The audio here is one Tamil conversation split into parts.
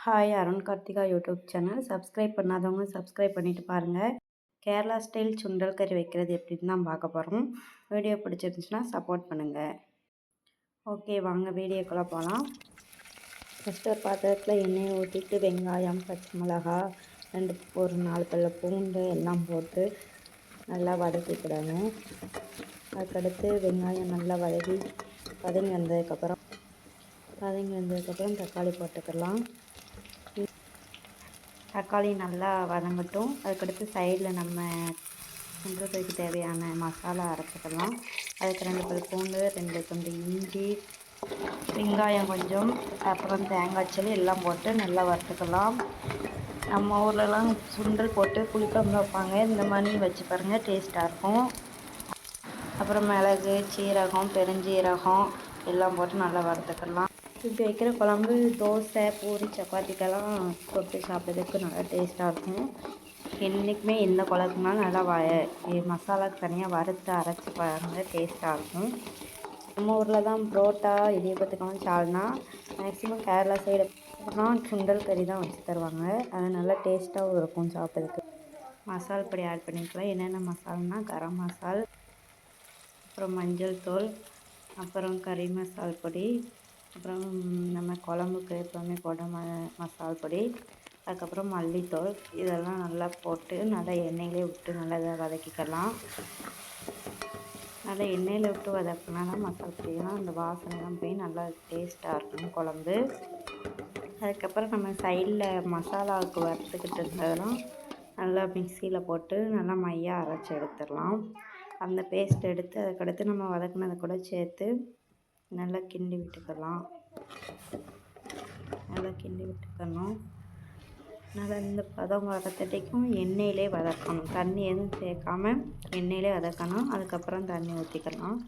Hi Arun Karthika YouTube channel subscribe பண்ணாதவங்க சப்ஸ்கிரைப் பண்ணிவிட்டு பாருங்கள் கேரளா ஸ்டைல் சுண்டல் கறி வைக்கிறது எப்படின்னு தான் பார்க்க போகிறோம் வீடியோ பிடிச்சிருந்துச்சுன்னா சப்போர்ட் பண்ணுங்கள் ஓகே வாங்க வீடியோக்குள்ளே போகலாம் ஃபஸ்ட்டு ஒரு பாத்திரத்தில் எண்ணெயை ஊற்றிட்டு வெங்காயம் பச்சை மிளகா ரெண்டு ஒரு நாலு பல்ல பூண்டு எல்லாம் போட்டு நல்லா வதக்கிக்கிடணும் அதுக்கடுத்து வெங்காயம் நல்லா வதக்கி வதங்கி வந்ததுக்கப்புறம் வதங்கி வந்ததுக்கப்புறம் தக்காளி போட்டுக்கலாம். தக்காளி நல்லா வதங்கட்டும். அதுக்கடுத்து சைடில் நம்ம சுண்டலுக்கு தேவையான மசாலா அரைச்சிக்கலாம். அதுக்கு ரெண்டு பல் பூண்டு ரெண்டு துண்டு இஞ்சி வெங்காயம் கொஞ்சம் அப்புறம் தேங்காய் சளி எல்லாம் போட்டு நல்லா வறுத்துக்கலாம். நம்ம ஊர்லலாம் சுண்டல் போட்டு புளிக்குழம்பு வைப்பாங்க. இந்த மாதிரி வச்சு பாருங்கள் டேஸ்ட்டாக இருக்கும். அப்புறம் மிளகு சீரகம் பெருஞ்சீரகம் எல்லாம் போட்டு நல்லா வறுத்துக்கலாம். இப்படி வைக்கிற குழம்பு தோசை பூரி சப்பாத்திக்கெல்லாம் தொட்டு சாப்பிட்றதுக்கு நல்லா டேஸ்ட்டாக இருக்கும். என்றைக்குமே எந்த குழம்புனாலும் நல்லா வ மசாலாவுக்கு தனியாக வறுத்து அரைச்சி பாருங்கள் டேஸ்ட்டாக இருக்கும். நம்ம ஊரில் தான் புரோட்டா இடியப்பத்துக்கெல்லாம் சால்னா மேக்ஸிமம் கேரளா சைடு சுண்டல் கறி தான் வச்சு தருவாங்க. அது நல்லா டேஸ்ட்டாகவும் இருக்கும் சாப்பிட்றதுக்கு. மசால் பொடி ஆட் பண்ணிக்கலாம். என்னென்ன மசால்னால் கரம் மசால் அப்புறம் மஞ்சள் தூள் அப்புறம் கறி மசால் பொடி அப்புறம் நம்ம குழம்புக்கு எப்போவுமே போடுற ம மசால் பொடி அதுக்கப்புறம் மல்லித்தூள் இதெல்லாம் நல்லா போட்டு நல்லா எண்ணெயிலே விட்டு நல்லா இதை வதக்கிக்கலாம். நல்லா எண்ணெயில் விட்டு வதக்கினா தான் மசால் பொடியெல்லாம் அந்த வாசனைலாம் போய் நல்லா டேஸ்ட்டாக இருக்கும் குழம்பு. அதுக்கப்புறம் நம்ம சைடில் மசாலாவுக்கு வறுத்துக்கிட்டு இருந்ததெல்லாம் நல்லா மிக்சியில் போட்டு நல்லா மையாக அரைச்சி எடுத்துடலாம். அந்த பேஸ்ட் எடுத்து அதுக்கடுத்து நம்ம வதக்குனதை கூட சேர்த்து நல்லா கிண்டி விட்டுக்கலாம். நல்லா கிண்டி விட்டுக்கணும். நல்லா இந்த பதம் வதக்கட்டிக்கும் எண்ணெயிலே வதக்கணும். தண்ணி எதுவும் சேர்க்காம எண்ணெயிலே வதக்கணும். அதுக்கப்புறம் தண்ணி ஊற்றிக்கலாம்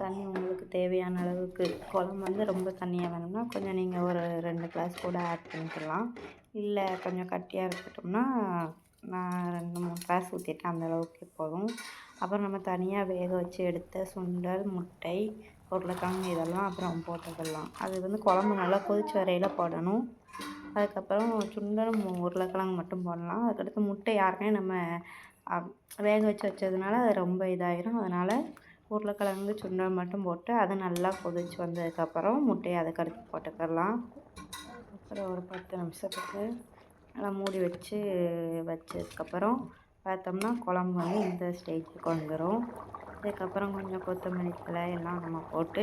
தண்ணி உங்களுக்கு தேவையான அளவுக்கு குழம்பு வந்து ரொம்ப தண்ணியாக வேணும்னா கொஞ்சம் நீங்கள் ஒரு ரெண்டு கிளாஸ் கூட ஆட் பண்ணிக்கலாம். இல்லை கொஞ்சம் கட்டியாக இருக்கட்டும்னா நான் ரெண்டு மூணு கிளாஸ் ஊற்றிட்டேன் அந்தளவுக்கு போதும். அப்புறம் நம்ம தனியாக வேக வச்சு எடுத்த சுண்டல் முட்டை உருளைக்கிழங்கு இதெல்லாம் அப்புறம் போட்டுக்கலாம் அது வந்து குழம்பு நல்லா கொதிச்சு வரையில் போடணும். அதுக்கப்புறம் சுண்டல் உருளைக்கிழங்கு மட்டும் போடலாம். அதுக்கடுத்து முட்டை யாருமே நம்ம வேக வச்சு வச்சதுனால அது ரொம்ப இதாயிரும். அதனால் உருளைக்கிழங்கு சுண்டல் மட்டும் போட்டு அது நல்லா கொதிச்சு வந்ததுக்கப்புறம் முட்டையை அதுக்கடுத்து போட்டுக்கலாம் அப்புறம் ஒரு பத்து நிமிஷத்துக்கு நல்லா மூடி வச்சு வச்சதுக்கப்புறம் பார்த்தோம்னா குழம்பு வந்து இந்த ஸ்டேஜுக்கு வந்துடும் அதுக்கப்புறம் கொஞ்சம் கொத்தமல்லி தழை எல்லாம் நம்ம போட்டு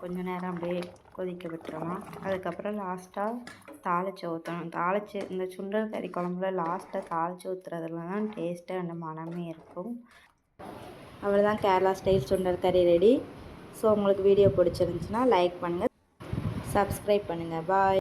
கொஞ்சம் நேரம் அப்படியே கொதிக்க விட்டுறலாம் அதுக்கப்புறம் லாஸ்ட்டாக தாளித்து ஊற்றணும் தாளித்து இந்த சுண்டல் கறி குழம்புல லாஸ்ட்டாக தாளித்து ஊற்றுறதுல தான் டேஸ்ட்டு அந்த மனமே இருக்கும். அவ்வளோதான் கேரளா ஸ்டைல் சுண்டல் கறி ரெடி ஸோ உங்களுக்கு வீடியோ பிடிச்சிருந்துச்சின்னா லைக் பண்ணுங்கள் சப்ஸ்கிரைப் பண்ணுங்கள் பாய்